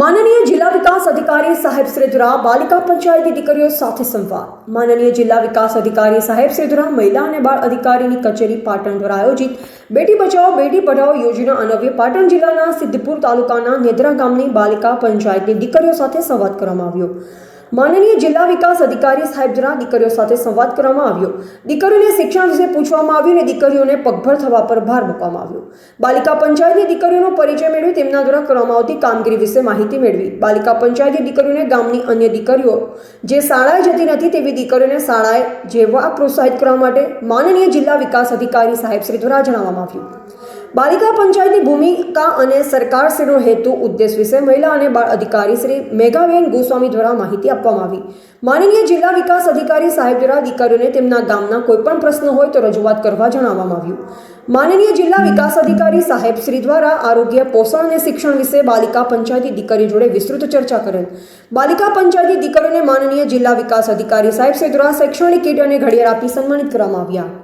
માનનીય જિલ્લા વિકાસ અધિકારી સાહેબ શ્રી બાલિકા પંચાયતી દીકરીઓ સાથે સંવાદ. માનનીય જિલ્લા વિકાસ અધિકારી સાહેબ શ્રી મહિલા અને બાળ અધિકારીની કચેરી પાટણ દ્વારા આયોજિત બેટી બચાવો, બેટી પઢાઓ યોજના અન્વયે પાટણ જિલ્લાના સિદ્ધપુર તાલુકાના નેદ્રા ગામની બાલિકા પંચાયતની દીકરીઓ સાથે સંવાદ કરવામાં આવ્યો. માનનીય જિલ્લા વિકાસ અધિકારી સાહેબ દ્વારા દીકરીઓ સાથે સંવાદ કરવામાં આવ્યો. દીકરીઓને શિક્ષણ વિશે પૂછવામાં આવ્યું અને દીકરીઓને પગભર થવા પર ભાર મૂકવામાં આવ્યો. બાલિકા પંચાયતની દીકરીઓનો પરિચય મેળવી તેમના દ્વારા કરવામાં આવતી કામગીરી વિશે માહિતી મેળવી. બાલિકા પંચાયતે દીકરીઓને ગામની અન્ય દીકરીઓ જે શાળાએ જતી નથી તેવી દીકરીઓને શાળાએ જેવા પ્રોત્સાહિત કરવા માટે માનનીય જિલ્લા વિકાસ અધિકારી સાહેબ શ્રી દ્વારા જણાવવામાં આવ્યું. બાલિકા પંચાયતની ભૂમિકા અને સરકારશ્રીનો હેતુ, ઉદ્દેશ વિશે મહિલા અને બાળ અધિકારી શ્રી મેઘાબેન ગોસ્વામી દ્વારા માહિતી આપવામાં આવી. માનનીય જિલ્લા વિકાસ અધિકારી સાહેબ દ્વારા દીકરીઓને તેમના ગામના કોઈપણ પ્રશ્ન હોય તો રજૂઆત કરવા જણાવવામાં આવ્યું. માનનીય જિલ્લા વિકાસ અધિકારી સાહેબ શ્રી દ્વારા આરોગ્ય, પોષણ અને શિક્ષણ વિશે બાલિકા પંચાયતી દીકરી જોડે વિસ્તૃત ચર્ચા કરેલ. બાલિકા પંચાયતી દીકરીઓને માનનીય જિલ્લા વિકાસ અધિકારી સાહેબ શ્રી દ્વારા શૈક્ષણિક કીટ અને ઘડિયાળ આપી સન્માનિત કરવામાં આવ્યા.